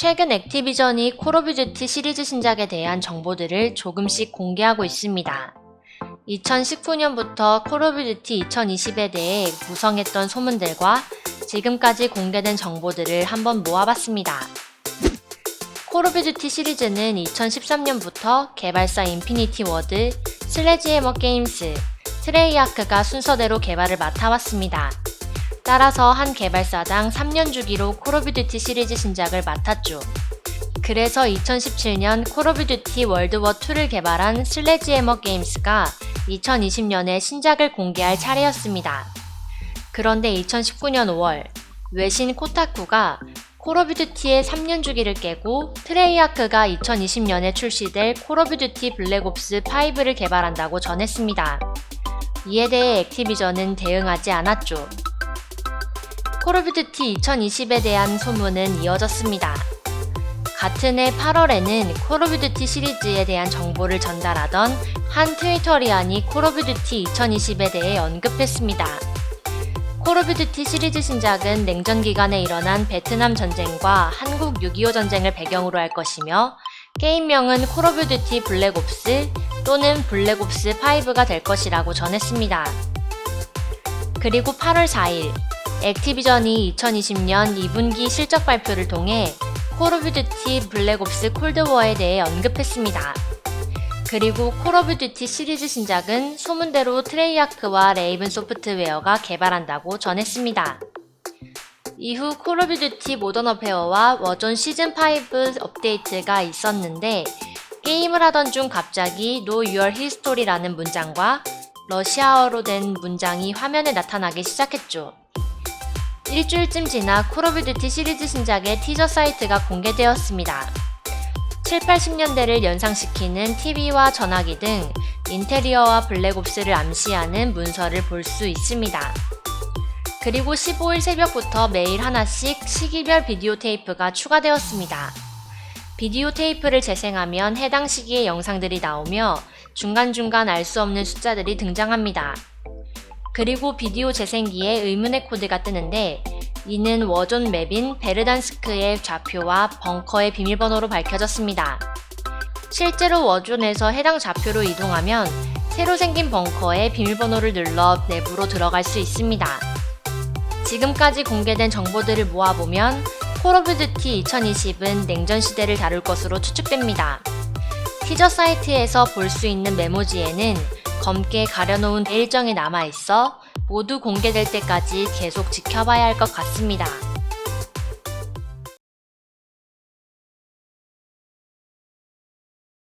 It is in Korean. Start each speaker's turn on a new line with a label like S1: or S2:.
S1: 최근 액티비전이 콜 오브 듀티 시리즈 신작에 대한 정보들을 조금씩 공개하고 있습니다. 2019년부터 콜 오브 듀티 2020에 대해 무성했던 소문들과 지금까지 공개된 정보들을 한번 모아봤습니다. 콜 오브 듀티 시리즈는 2013년부터 개발사 인피니티 워드, 슬래지해머 게임스, 트레이아크가 순서대로 개발을 맡아왔습니다. 따라서 한 개발사당 3년 주기로 콜 오브 듀티 시리즈 신작을 맡았죠. 그래서 2017년 콜 오브 듀티 월드워 2를 개발한 슬래지해머 게임스가 2020년에 신작을 공개할 차례였습니다. 그런데 2019년 5월 외신 코타쿠가 콜 오브 듀티의 3년 주기를 깨고 트레이아크가 2020년에 출시될 콜 오브 듀티 블랙옵스 5를 개발한다고 전했습니다. 이에 대해 액티비전은 대응하지 않았죠. 콜 오브 듀티 2020에 대한 소문은 이어졌습니다. 같은 해 8월에는 콜 오브 듀티 시리즈에 대한 정보를 전달하던 한 트위터리안이 콜 오브 듀티 2020에 대해 언급했습니다. 콜 오브 듀티 시리즈 신작은 냉전 기간에 일어난 베트남 전쟁과 한국 6.25 전쟁을 배경으로 할 것이며 게임명은 콜 오브 듀티 블랙옵스 또는 블랙옵스 5가 될 것이라고 전했습니다. 그리고 8월 4일 액티비전이 2020년 2분기 실적 발표를 통해 콜 오브 듀티 블랙옵스 콜드워에 대해 언급했습니다. 그리고 콜 오브 듀티 시리즈 신작은 소문대로 트레이아크와 레이븐 소프트웨어가 개발한다고 전했습니다. 이후 콜 오브 듀티 모던 어페어와 워존 시즌5 업데이트가 있었는데 게임을 하던 중 갑자기 No Your History라는 문장과 러시아어로 된 문장이 화면에 나타나기 시작했죠. 일주일쯤 지나 콜 오브 듀티 시리즈 신작의 티저 사이트가 공개되었습니다. 7, 80년대를 연상시키는 TV와 전화기 등 인테리어와 블랙옵스를 암시하는 문서를 볼 수 있습니다. 그리고 15일 새벽부터 매일 하나씩 시기별 비디오 테이프가 추가되었습니다. 비디오 테이프를 재생하면 해당 시기의 영상들이 나오며 중간중간 알 수 없는 숫자들이 등장합니다. 그리고 비디오 재생기에 의문의 코드가 뜨는데 이는 워존 맵인 베르단스크의 좌표와 벙커의 비밀번호로 밝혀졌습니다. 실제로 워존에서 해당 좌표로 이동하면 새로 생긴 벙커에 비밀번호를 눌러 내부로 들어갈 수 있습니다. 지금까지 공개된 정보들을 모아보면 콜 오브 듀티 2020은 냉전 시대를 다룰 것으로 추측됩니다. 티저 사이트에서 볼 수 있는 메모지에는 검게 가려놓은 일정이 남아있어 모두 공개될 때까지 계속 지켜봐야 할 것 같습니다.